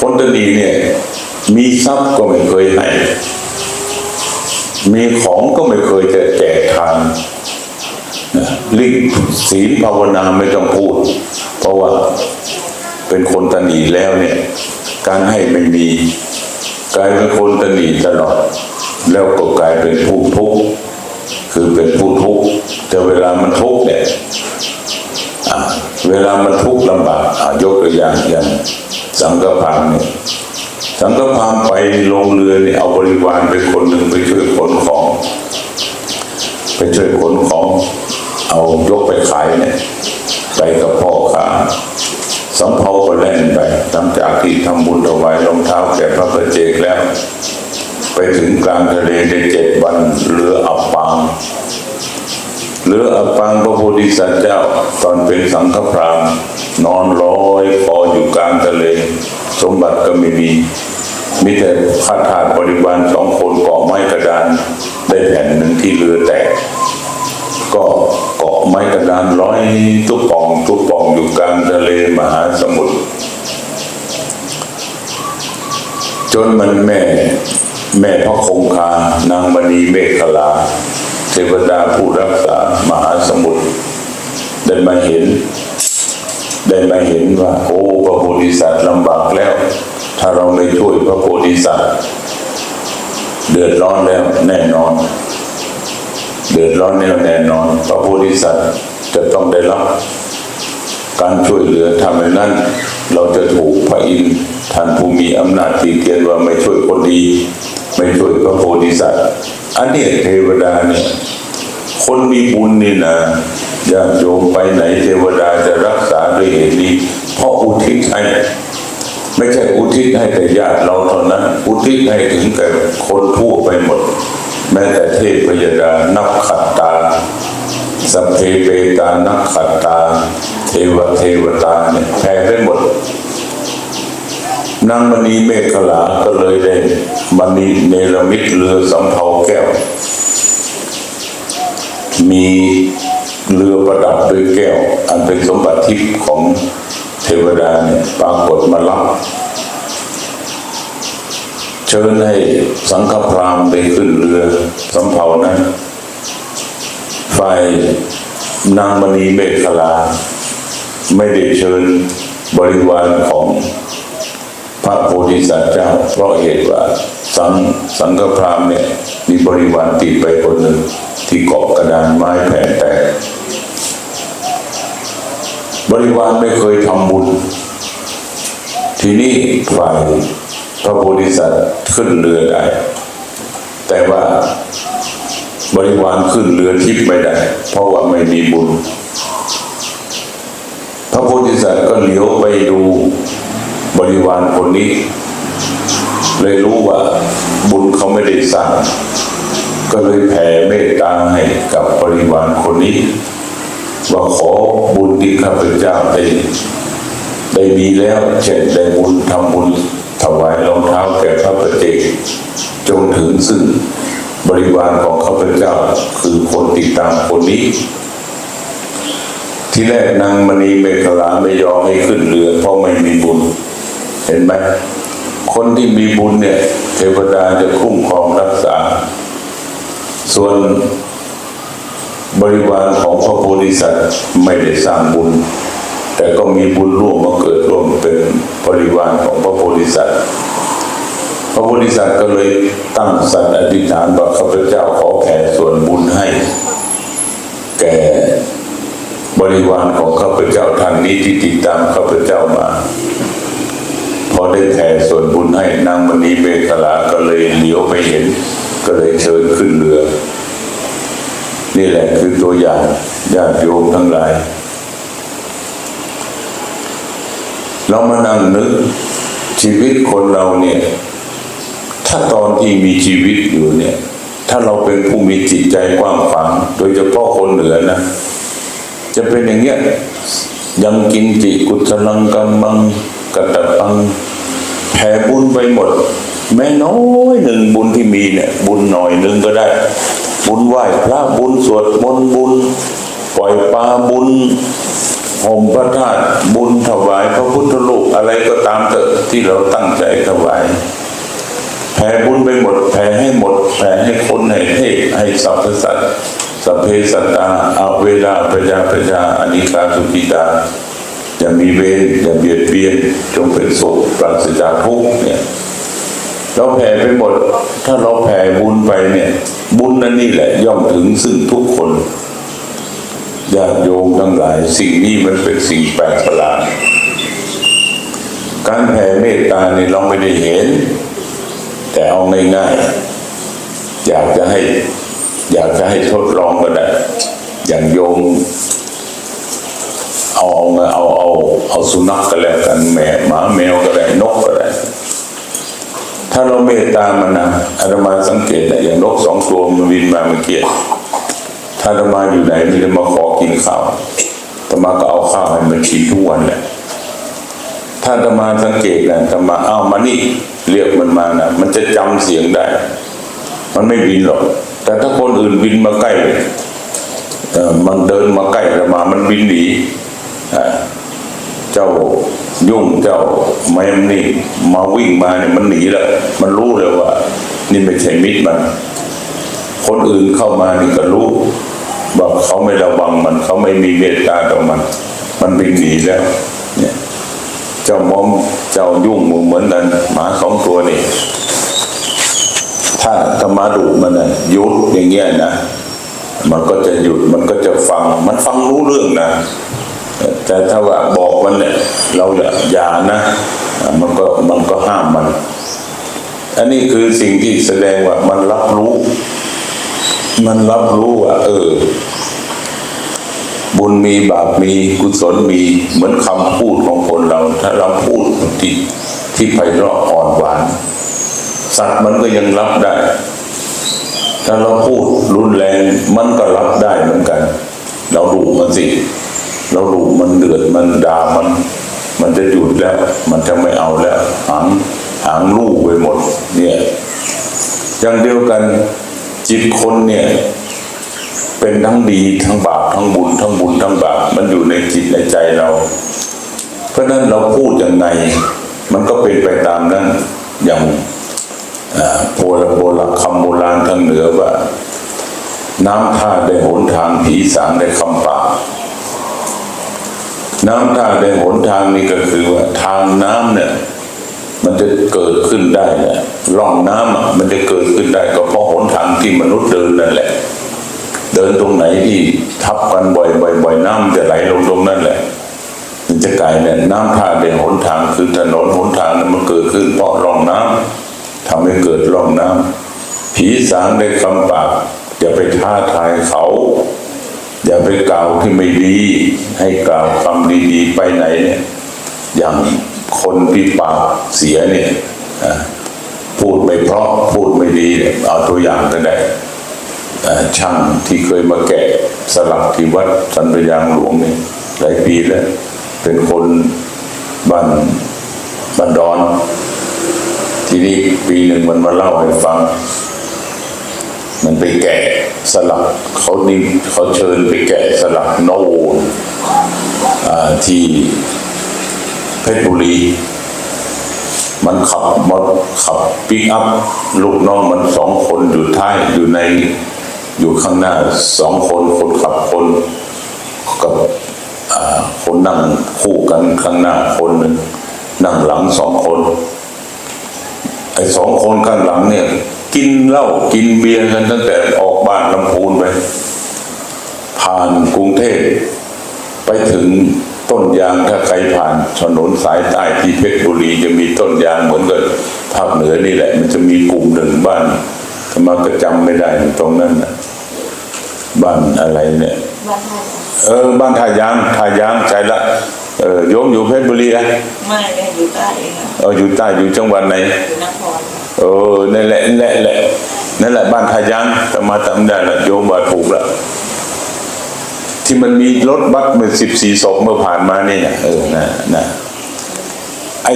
คนตนีเนี่ย มีทรัพย์ก็ไม่เคยให้มีของก็ไม่เคยจะแจกทานลิงศีลภาวนาไม่ต้องพูด เพราะว่าเป็นคนตนีแล้วเนี่ย การให้ไม่มีกลายเป็นคนตนีตลอด แล้วก็กลายเป็นผู้ทุกข์คือเป็นผู้ทุกข์แต่เวลามันทุกข์เนี่ย เวลามันทุกข์ลำบากยกตัวอย่างอย่างสังฆพามเนี่ยสังฆพามไปลงเรือเนี่ยเอาบริวารไปคนหนึ่งไปช่วยขนของ ไปช่วยขนของ เอายกไปขายเนี่ยไปกับพ่อค้าสำเภาก็แล่นไปหลังจากที่ทำบุญถวายรองเท้าแก่พระประเจกแล้ว ไปถึงกลางทะเลได้เจ็ดวันเรืออับปาง เรืออับปางพระโพธิสัตว์เจ้าตอนเป็นสังฆพรามนอนลอยคออยู่กลางทะเล สมบัติก็ไม่มีมีแต่ข้าทาสบริวารสองคนเกาะไม้กระดานได้แผ่นหนึ่งที่เรือแตก ก็เกาะไม้กระดานร้อยทุกปองทุกปองอยู่กลางทะเลมหาสมุทรจนมันแม่ แม่พระคงคานางมณีเมฆลา วดาผู้รักษามหาสมุทรได้มาเห็น ได้มาเห็นว่า โอ้พระโพธิสัตว์ลำบากแล้ว ถ้าเราไม่ช่วยพระโพธิสัตว์ เดือดร้อนแล้วแน่นอน เดือดร้อนแน่แน่นอน พระโพธิสัตว์จะต้องได้รับ การช่วยเหลือทำให้นั้น เราจะถูกพระอินทร์ท่านผู้มีอำนาจตีเตียนว่าไม่ช่วยคนดี ไม่ช่วยพระโพธิสัตว์อันนี้เทวดาเนี่ยคนมีบุญนี่นะญาติโยมไปไหนเทวดาจะรักษาด้วยเหตุนี้ เพราะอุทิศให้ไม่ใช่อุทิศให้แต่ญาติเราเท่านั้น อุทิศให้ถึงแก่คนทั่วไปหมด แม้แต่เทพยดานับขัดตาสัพเพเปตานักขัดตา เทวเทวตาเนี่ยแผ่ไปหมด นางมณีเมฆลาก็เลยได้มณีเนรมิตเรือสำเภาแก้ว มีเรือประดับด้วยแก้ว อันเป็นสมบัติทิพย์ของเทวดาเนี่ยปรากฏมารับเชิญให้สังฆพราหมณ์ไปขึ้นเรือสำเภานั้นฝ่ายนางมณีเมฆลา ไม่ได้เชิญบริวารของ พระโพธิสัตว์เจ้าเพราะเหตุว่าสังสังฆพราหมณ์เนี่ยมีบริวารติดไปคนหนึ่ง ที่เกาะกระดานไม้แผ่นแตกบริวารไม่เคยทำบุญ ทีนี้ฝ่ายพระโพธิสัตว์ขึ้นเรือได้ แต่ว่าบริวารขึ้นเรือทิพย์ไม่ได้ เพราะว่าไม่มีบุญ พระโพธิสัตว์ก็เหลียวไปดู บริวารคนนี้ เลยรู้ว่าบุญเขาไม่ได้สร้าง ก็เลยแผ่เมตตาให้กับบริวารคนนี้ ว่าขอบุญที่ข้าพเจ้าได้ได้มีแล้วเช่นได้บุญทำบุญถวายรองเท้าแก่พระปเจกจงถึงซึ่งบริวารของข้าพเจ้าคือคนติดตามคนนี้ ที่แรกนางมณีเมฆลาไม่ยอมให้ขึ้นเรือเพราะไม่มีบุญ เห็นไหมคนที่มีบุญเนี่ย เทวดาจะคุ้มครองรักษา ส่วนบริวารของพระโพธิสัตว์ไม่ได้สร้างบุญ แต่ก็มีบุญร่วมมาเกิดร่วมเป็นบริวารของพระโพธิสัตว์พระโพธิสัตว์ก็เลยตั้งสัตว์อธิษฐานว่าข้าพเจ้าขอแผ่ส่วนบุญให้ แก่บริวารของข้าพเจ้าท่านนี้ที่ติดตามข้าพเจ้ามา อได้แผ่ส่วนบุญให้นางมณีเบกลาก็เลยเหลียวไปเห็น ก็เลยเชิญขึ้นเรือ นี่แหละคือตัวอย่างญาติโยมทั้งหลาย เรามานั่งนึกชีวิตคนเราเนี่ย ถ้าตอนที่มีชีวิตอยู่เนี่ย ถ้าเราเป็นผู้มีจิตใจกว้างขวางโดยเฉพาะคนเหนือนะ จะเป็นอย่างเงี้ยยังกินจิกุศลังกัมมังกตปัง ผ่บุญไปหมด แม้น้อยหนึ่งบุญที่มีเนี่ย บุญหน่อยหนึ่งก็ได้ บุญไหว้พระบุญสวดมนต์บุญ ปล่อยปลาบุญห่มพระธาตุบุญถวายพระพุทธรูปอะไรก็ตามเถอะที่เราตั้งใจถวายแผ่บุญไปหมดแผ่ให้หมดแผ่ให้คนให้เทพให้สรรพสัตว์สัพเพสัตตาอาเวลาประจาประจาอนิกาสุกิตา อย่ามีเวรอย่าเบียดเบียนจงเป็นสุขปราศจากทุกข์เนี่ยเราแผ่ไปหมด ถ้าเราแผ่บุญไปเนี่ย บุญนั่นนี่แหละ ย่อมถึงซึ่งทุกคนญาติโยมทั้งหลาย สิ่งนี้มันเป็นสิ่งแปลกประหลาดการแผ่เมตตาเนี่ยเราไม่ได้เห็น แต่เอาง่ายๆอยากจะให้ อยากจะให้ทดลองก็ได้อย่างโยม เอาเอาเอาเอาเอาสุนัขก็แล้วกันแมวหมาแมวก็ได้นกก็ได้ถ้าเราเมตตามันนะอาตมาสังเกตนะอย่างนกสองตัวมันบินมาเมื่อกี้ถ้าอาตมาอยู่ไหนมันจะมาขอกินข้าวอาตมาก็เอาข้าวให้มันกินทุกวันแหละถ้าอาตมาสังเกตนะอาตมาเอามานี่เรียกมันมานะมันจะจำเสียงได้ มันไม่บินหรอก แต่ถ้าคนอื่นบินมาใกล้เออมันเดินมาใกล้อาตมา มันบินหนี เจ้ายุ่งเจ้าแมมนี่มาวิ่งมาเนี่ยมันหนีแล้วมันรู้เลยว่า นี่ไม่ใช่มิตรมัน คนอื่นเข้ามานี่ก็รู้ว่าเขาไม่ระวังมัน เขาไม่มีเมตตาต่อมัน มันวิ่งหนีแล้ว เนี่ย เจ้ามอมเจ้ายุ่งเหมือนกันหมาสองตัวนี่ถ้าธรรมาดุมันน่ะยุดอย่างเงี้ยนะมันก็จะหยุดมันก็จะฟัง มันฟังรู้เรื่องนะ แต่ถ้าว่าบอกมันเนี่ยเราอย่าอย่านะอะมันก็มันก็ห้ามมัน อันนี้คือสิ่งที่แสดงว่ามันรับรู้ มันรับรู้ว่า เออ บุญมีบาปมีกุศลมี เหมือนคำพูดของคนเรา ถ้าเราพูดที่ที่ไพเราะอ่อนหวาน สัตว์มันก็ยังรับได้ ถ้าเราพูดรุนแรงมันก็รับได้เหมือนกัน เราดูมันสิ เราดูมันเดือดมันด่ามัน มันจะหยุดแล้ว มันจะไม่เอาแล้วหางหางลูกไปหมด เนี่ยอย่างเดียวกันจิตคนเนี่ย เป็นทั้งดีทั้งบาปทั้งบุญทั้งบุญทั้งบาปมันอยู่ในจิตในใจเรา เพราะนั้นเราพูดยังไง มันก็เป็นไปตามนั้นอย่างโบราณโบราณคำโบราณทางเหนือว่า น้ำท่าได้หนทางผีสางได้คำปาก น้ำท่าได้หนทางนี่ก็คือว่าทางน้ำเนี่ย มันจะเกิดขึ้นได้เนี่ยร่องน้ำอะมันจะเกิดขึ้นได้ก็เพราะหนทางที่มนุษย์เดินนั่นแหละ เดินตรงไหนที่ทับกันบ่อยๆ่อยๆน้ำจะไหลลงตรงนั้นแหละมันจะกลายเนี่ยน้ำท่าได้หนทางคือถนนหนทางนั้นมันเกิดขึ้นเพราะร่องน้ำทำให้เกิดร่องน้ำผีสางได้คำปากอย่าไปท้าทายเขา อย่าไปกล่าวที่ไม่ดี ให้กล่าวคำดีๆไปไหนเนี่ย อย่างคนที่ปากเสียเนี่ยพูดไม่เพราะพูดไม่ดีเนี่ยเอาตัวอย่างก็ได้อะช่างที่เคยมาแกะสลักที่วัดสันปยางหลวงเนี่ยหลายปีแล้ว เป็นคนบ้านบ้านดอน ทีนี้ปีหนึ่งมันมาเล่าให้ฟัง มันไปแกะสลักเขานี่เขาเชิญไปแกะสลักโนนอ่าที่เพชรบุรี มันขับมอเตอร์ขับปิกอัพลูกน้องมันสองคนอยู่ท้ายอยู่ในอยู่ข้างหน้าสองคนคนขับคนกับคนนั่งคู่กันข้างหน้าคนหนึ่งนั่งหลังสองคนไอ้สองคนข้างหลังเนี่ย กินเหล้ากินเบียร์กันตั้งแต่ออกบ้านลำพูนไป ผ่านกรุงเทพไปถึงต้นยางถ้าใครผ่านถนนสายใต้ที่เพชรบุรีจะมีต้นยางเหมือนกับภาคเหนือนี่แหละ มันจะมีกลุ่มหนึ่งบ้านทำไมาก็จำไม่ได้ตรงนั้นนะบ้านอะไรเนี่ยบ้านไทยเออบ้านท่ายางท่ายางใช่ละเออโยมอยู่เพชรบุรีอะไม่ได้อยู่ใต้เองค่ะเอออยู่ใต้อยู่จังหวัดไหนอยู่นคร เออนั่นแหละนั่นแหละแหละนั่นแหละบ้านทายังแต่มาจำได้ละโยมบาถูกละที่มันมีรถบัสเมื่อสิบสี่ศพเมื่อผ่านมาเนี่ยเออนะนะไอ้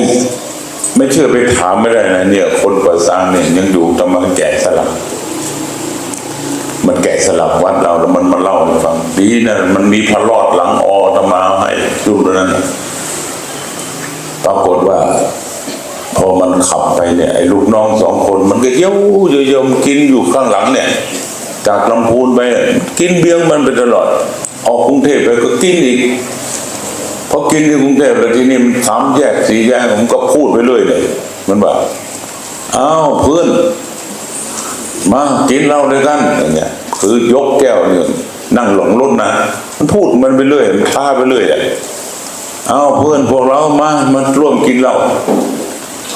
ไม่เชื่อไปถามไม่ได้นะเนี่ย คนก่อสร้างเนี่ยยังอยู่ทำมาแกะสลักมันแกะสลักวัดเราแล้วมันมาเล่าให้ฟังดีนะมันมีพระรอดหลังออตมาให้รูปนั้นปรากฏว่า พอมันขับไปเนี่ยไอ้ลูกน้องสองคนมันก็เยี่ยวเยี่ยมกินอยู่ข้างหลังเนี่ย จากลำพูนไปกินเบี้ยงมันไปตลอด ออกกรุงเทพไปก็กินอีกพอกินที่กรุงเทพแล้วที่นี่มันสามแยกสี่แยกผมก็พูดไปเรื่อยเลยมันบอกอ้าวเพื่อนมากินเหล้าด้วยกันอย่างเงี้ยคือยกแก้วเนี่ยนั่งหลงรถนะมันพูดมันไปเรื่อยมันท้าไปเรื่อยอะเอาเพื่อนพวกเรามามาร่วมกินเหล้า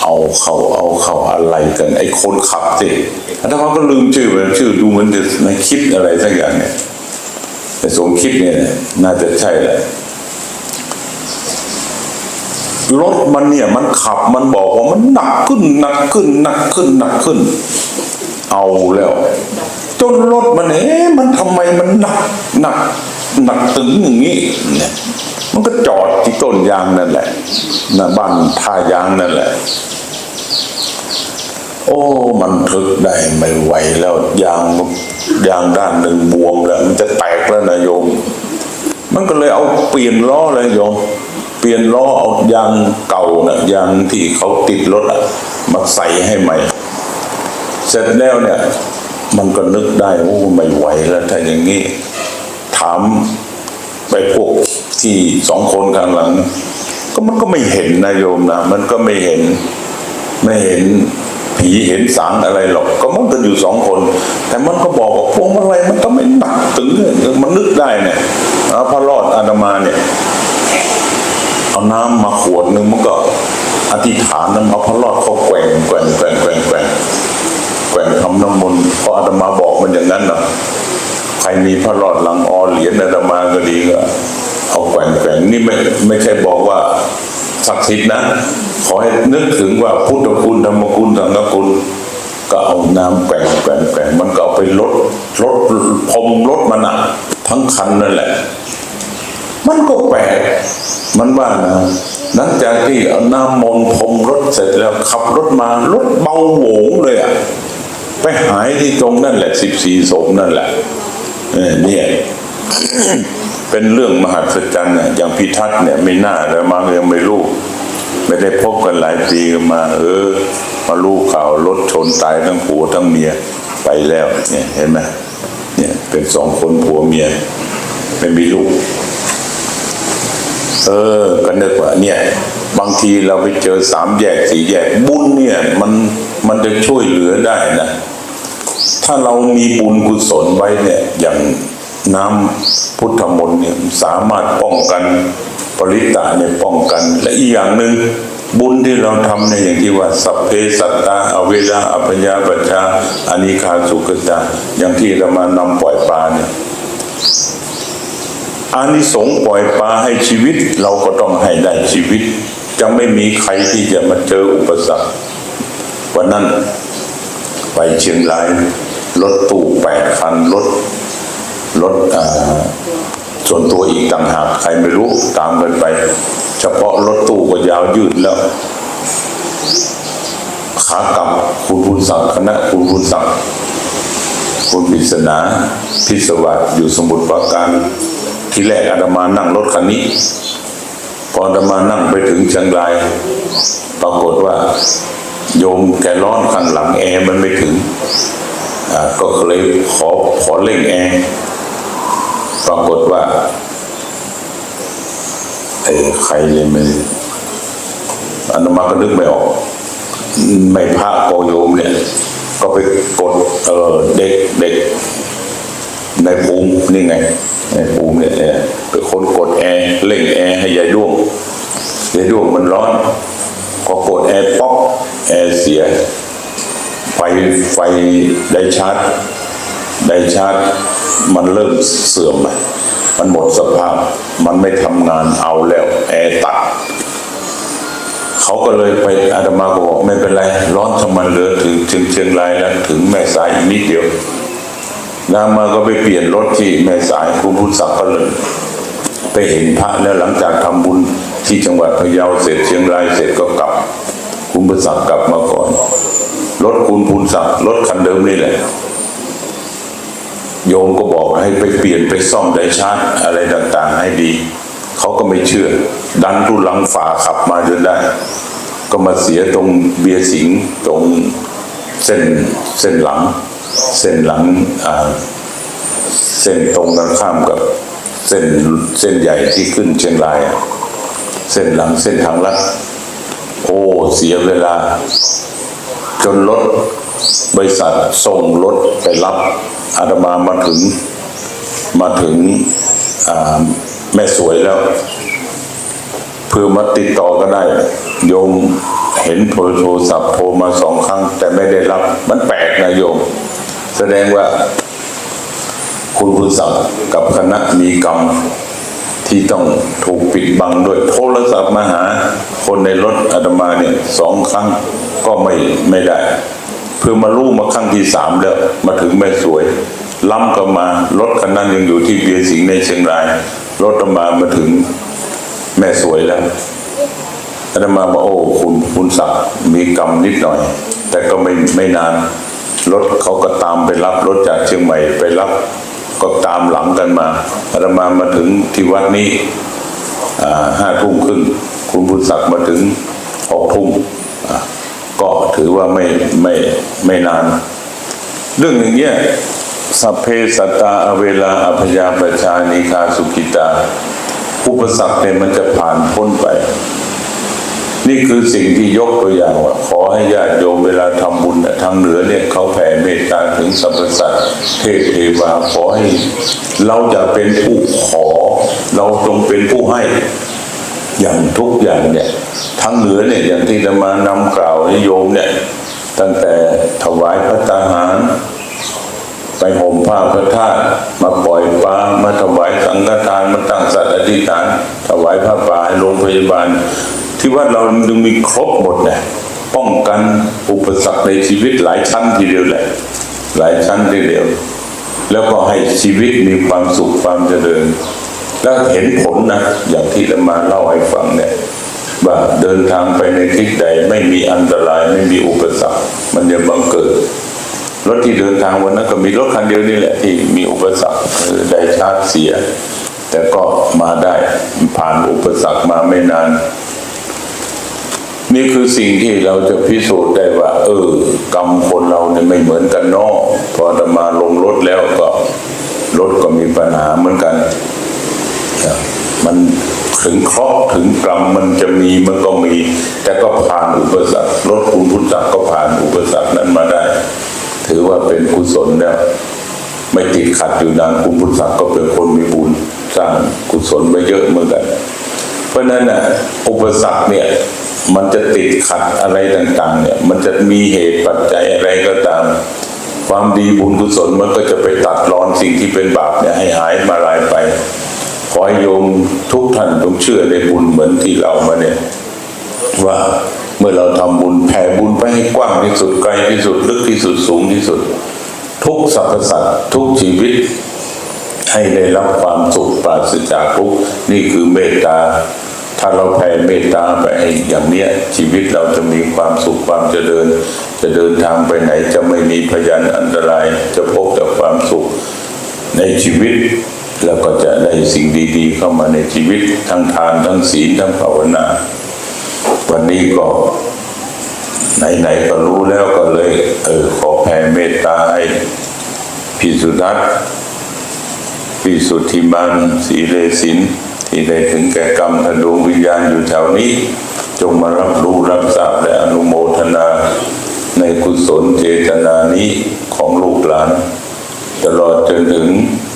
เอาเขาเอาเขาอะไรกันไอ้คนขับสิถ้าเขาก็ลืมชื่อไปชื่อดูเหมือนจะในคิดอะไรสักอย่างเนี่ย แต่สมคิดเนี่ย น่าจะใช่แหละรถมันเนี่ยมันขับมันบอกว่ามันหนักขึ้นหนักขึ้นหนักขึ้นหนักขึ้น เอาแล้ว จนรถมันเอ๊ะมันทำไมมันหนักหนัก หนักถึงอย่างนี้เนี่ยมันก็จอดที่ต้นยางนั่นแหละนะบ้านท่ายางนั่นแหละ โอ้ มันทึกได้ไม่ไหวแล้วยางยางด้านหนึ่งบวมแล้วมันจะแตกแล้วนะโยม มันก็เลยเอาเปลี่ยนล้อเลยโยม เปลี่ยนล้อเอายางเก่านะยางที่เขาติดรถอะมาใส่ให้ใหม่ เสร็จแล้วเนี่ย มันก็นึกได้โอ้ไม่ไหวแล้วถ้าอย่างนี้ ถามไปพวกที่สองคนข้างหลัง ก็มันก็ไม่เห็นนะโยมนะมันก็ไม่เห็น ไม่เห็นผีเห็นสางอะไรหรอก ก็มันกันอยู่สองคน แต่มันก็บอกว่าพวงมาลัยมันต้องไม่หนักถึงเนี่ยมันนึกได้เนี่ยพระรอดอาตมาเนี่ยเอาน้ำมาขวดหนึ่งมันก็อธิษฐานน้ำเอาพระรอดเขาแกว่งแกว่งแกว่งแกว่งแกว่งแกว่งทำน้ำมนต์เพราะอาตมาบอกมันอย่างนั้นนะ ใครมีพระรอดหลังออเหรียญอาตมาก็ดีก็เอาแกว่งแกว่งนี่ไม่ไม่ใช่บอกว่าศักดิ์สิทธิ์นะ ขอให้นึกถึงว่าพุทธคุณธรรมคุณสังฆคุณก็เอาน้ำแกว่งแกว่งแกว่งมันก็เอาไปลดลดพรมรถมันอะทั้งคันนั่นแหละ มันก็แปลกมันว่านะหลังจากที่เอาน้ำมนพรมรถเสร็จแล้วขับรถมารถเบาโหวงเลยอะไปหายที่ตรงนั่นแหละสิบสี่ศพนั่นแหละ เนี่ยเป็นเรื่องมหัศจรรย์เนี่ยอย่างพิทักษ์เนี่ยไม่น่าแล้วมายังไม่รู้ไม่ได้พบกันหลายปีก็มา เออ มารู้ข่าวรถชนตายทั้งผัวทั้งเมียไปแล้ว เนี่ยเห็นไหมเนี่ย เป็นสองคนผัวเมียไม่มีลูก เออก็นึกว่า เนี่ย บางทีเราไปเจอสามแยกสี่แยกบุญเนี่ย มันมันจะช่วยเหลือได้นะ ถ้าเรามีบุญกุศลไว้เนี่ยอย่างน้ำพุทธมนต์เนี่ยสามารถป้องกันปริตาเนี่ยป้องกัน และอีกอย่างหนึ่งบุญที่เราทำเนี่ยอย่างที่ว่าสัพเพสัตตาอเวลาอัพยาปัชชาอานิคาสุกตาอย่างที่เรามานำปล่อยปลาเนี่ยอานิสงส์ปล่อยปลาให้ชีวิต เราก็ต้องให้ได้ชีวิต จะไม่มีใครที่จะมาเจออุปสรรควันนั้นไปเชียงราย รถตู้แปดคันรถรถส่วนตัวอีกต่างหากใครไม่รู้ตามกันไป เฉพาะรถตู้ก็ยาวยืดแล้วขากลับคุณบุญศักดิ์คณะคุณบุญศักดิ์คุณปิศนาพิศวัตอยู่สมุทรปราการที่แรกอาตมานั่งรถคันนี้ พออาตมานั่งไปถึงเชียงราย ปรากฏว่า โยมแกร้อนข้างหลังแอร์มันไม่ถึง ก็เลยขอขอเร่งแอร์ปรากฏว่าไอ้ใครเลยไม่อนุมาก็นึกไม่ออก ไม่พระโกโยมเนี่ย ก็ไปกดเออเด็กเด็กในภูมินี่ไงในภูมิเนี่ยเนี่ยเป็นคนกดแอร์เร่งแอร์ให้ยายด้วงยายด้วงมันร้อนพอกดแอร์ป๊อกแอร์เสีย ไฟไฟได้ชาร์จได้ชาร์จมันเริ่มเสื่อมไปมันหมดสภาพ มันไม่ทำงานเอาแล้ว แอร์ตัดเขาก็เลยไปอาตมาก็บอกไม่เป็นไร ร้อนทำไมเหลือถึงถึงเชียงรายแล้วถึงแม่สายอีกนิดเดียวนางมาก็ไปเปลี่ยนรถที่แม่สายคุณพุทธศักดิ์ก็เลยไปเห็นพระแล้วหลังจากทำบุญที่จังหวัดพะเยาเสร็จเชียงรายเสร็จก็กลับ คุณพุทธศักดิ์กลับมาก่อน รถคุณพุทธศักดิ์รถคันเดิมนี่แหละ โยมก็บอกให้ไปเปลี่ยนไปซ่อมไดชาร์จอะไรต่าง ๆ ให้ดี เขาก็ไม่เชื่อ ดันทุลังฝาขับมาจนได้ ก็มาเสียตรงเบียร์สิงตรงเส้นเส้นหลัง เส้นหลังอ่าเส้นตรงกันข้ามกับเส้นเส้นใหญ่ที่ขึ้นเชียงราย เส้นหลังเส้นทางลัดโอ้เสียเวลา จนรถบริษัทส่งรถไปรับอาตมามาถึงมาถึงแม่สวยแล้วเพื่อมาติดต่อก็ได้ โยมเห็นโทรโทรศัพท์โทรมาสองครั้ง แต่ไม่ได้รับมันแปลกนะโยม แสดงว่าคุณบุญศักดิ์กับคณะมีกรรม ที่ต้องถูกปิดบังด้วยโทรศัพท์มาหา คนในรถอาตมาเนี่ยสองครั้งก็ไม่ไม่ได้ เพื่อมารู้มาครั้งที่สามแล้วมาถึงแม่สวย ล้ำก็มารถคันนั้นยังอยู่ที่เบียร์สิงในเชียงราย รถอาตมามาถึงแม่สวยแล้วอาตมาบอกโอ้คุณคุณศักดิ์มีกรรมนิดหน่อย แต่ก็ไม่ไม่นาน รถเขาก็ตามไปรับรถจากเชียงใหม่ไปรับ ก็ตามหลังกันมาอาตมามาถึงที่วัดนี้ห้าทุ่มครึ่งคุณบุญศักดิ์มาถึงหกทุ่มก็ถือว่าไม่ไม่ไม่นาน เรื่องอย่างเงี้ยสัพเพสัตตาอเวลาอภยาปชานิคาสุกิตา อุปสรรคเนี่ยมันจะผ่านพ้นไป นี่คือสิ่งที่ยกตัวอย่างว่าขอให้ญาติโยมเวลาทำบุญทางเหนือเนี่ยเขาแผ่เมตตาถึงสรรพสัตว์เทพเทวาขอให้ เราจะเป็นผู้ขอ เราจงเป็นผู้ให้อย่างทุกอย่างเนี่ยทางเหนือเนี่ยอย่างที่จะมานำกล่าวให้โยมเนี่ยตั้งแต่ถวายพระตาหาร ไปห่มผ้าพระธาตุมาปล่อยปลามาถวายสังฆทานมาตั้งสัตย์อธิษฐาน ถวายผ้าป่าให้โรงพยาบาล ที่วัดเราดึงมีครบหมดเนี่ยป้องกันอุปสรรคในชีวิตหลายชั้นทีเดียวแหละ หลายชั้นทีเดียว แล้วก็ให้ชีวิตมีความสุขความเจริญ แล้วเห็นผลนะอย่างที่เรามาเล่าให้ฟังเนี่ยว่าเดินทางไปในทิศใดไม่มีอันตรายไม่มีอุปสรรค มันจะบังเกิดรถที่เดินทางวันนั้นก็มีรถคันเดียวนี่แหละที่มีอุปสรรคคือได้ชาร์จเสีย แต่ก็มาได้ผ่านอุปสรรคมาไม่นาน นี่คือสิ่งที่เราจะพิสูจน์ได้ว่า เออกรรมคนเราเนี่ยไม่เหมือนกันเนอะพอจะมาลงรถแล้วก็รถก็มีปัญหาเหมือนกัน มันถึงเคราะห์ถึงกรรมมันจะมีมันก็มี แต่ก็ผ่านอุปสรรครถคุณพุทธจักรก็ผ่านอุปสรรคนั้นมาได้ ถือว่าเป็นกุศลแล้วไม่ติดขัดอยู่นานคุณพุทธจักรก็เป็นคนมีบุญสร้างกุศลไปเยอะเหมือนกัน เพราะนั้นน่ะอุปสรรคเนี่ยมันจะติดขัดอะไรต่าง ๆ เนี่ย มันจะมีเหตุปัจจัยอะไรก็ตาม ความดีบุญกุศลมันก็จะไปตัดรอนสิ่งที่เป็นบาปเนี่ยให้หายมาลายไป ขอให้โยมทุกท่านจงเชื่อในบุญเหมือนที่เรามาเนี่ย ว่าเมื่อเราทำบุญแผ่บุญไปให้กว้างที่สุดไกลที่สุดลึกที่สุดสูงที่สุด ทุกสรรพสัตว์ทุกชีวิต ให้ได้รับความสุขปราศจากทุกข์นี่คือเมตตา ถ้าเราแผ่เมตตาไปให้อย่างเนี้ย ชีวิตเราจะมีความสุขความเจริญ จะเดินทางไปไหนจะไม่มีพยานอันตราย จะพบแต่ความสุขในชีวิตแล้วก็จะได้สิ่งดี ๆ เข้ามาในชีวิตทั้งทานทั้งศีลทั้งภาวนา วันนี้ก็ไหนๆก็รู้แล้วก็เลย เออขอแผ่เมตตาให้พิสุทัศน์ พิสุทธิมันสีเลสินที่ได้ถึงแก่กรรมทะดวงวิญญาณอยู่แถวนี้ จงมารับรู้รับทราบและอนุโมทนา ในกุศลเจตนานี้ของลูกหลาน ตลอดจนถึง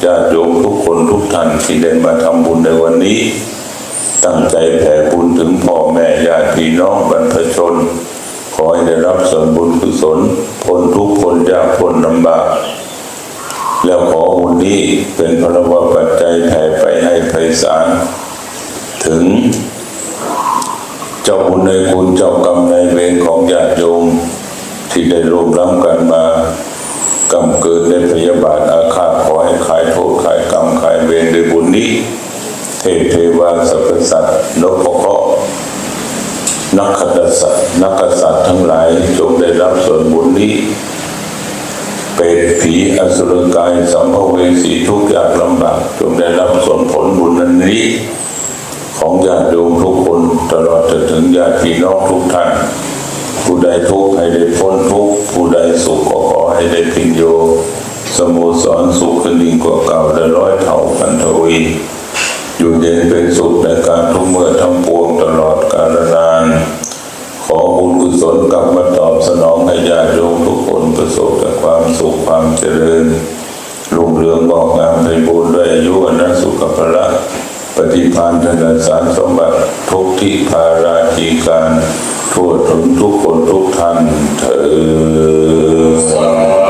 ญาติโยมทุกคนทุกท่านที่ได้มาทำบุญในวันนี้ ตั้งใจแผ่บุญถึงพ่อแม่ญาติพี่น้องบรรพชน ขอให้ได้รับส่วนบุญกุศลพ้นทุกข์พ้นยากพ้นลำบาก แล้วขอบุญนี้เป็นพลวัปัจจัยแผ่ไปให้ไพศาลถึง เจ้าบุญในคุณเจ้ากรรมในเวรของญาติโยมที่ได้รวมรับกันมากำเกิดในพยาบาทอาฆาตขอให้ขายโทษขายกรรมขายเวรด้วยบุญนี้ เทพเทวาสรรพสัตว์นกเคราะห์นักขัตสัตว์นักกษัตริย์ทั้งหลายจงได้รับส่วนบุญนี้ รตผีอสุรกายสัมภเวสีทุกข์ยากลำบากจงได้รับส่วนผลบุญนั้นนี้ ของญาติโยมทุกคนตลอดจนถึงญาติพี่น้องทุกท่าน ผู้ใดทุกข์ให้ได้พ้นทุกข์ผู้ใดสุขก็ขอให้ได้พิญโยสโมสรสุขนิ่งกว่าเก่าและร้อยเท่าพันทวีอยู่เย็นเป็นสุขในการทุกเมื่อทั้งปวงตลอดกาลนาน ขอบุญกุศลกลับมาตอบสนองให้ญาติโยมทุกคนประสบแต่ความสุขความเจริญรุ่งเรืองงอกงามในบุญด้วยอายุวันสุขภละปฏิพานธนสารสมบัติทุกที่ภาราจีการทั่วถึงทุกคนทุกท่านเถิ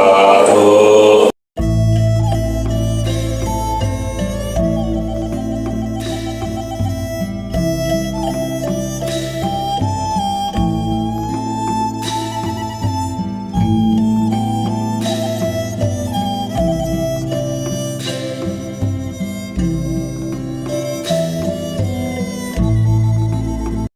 ด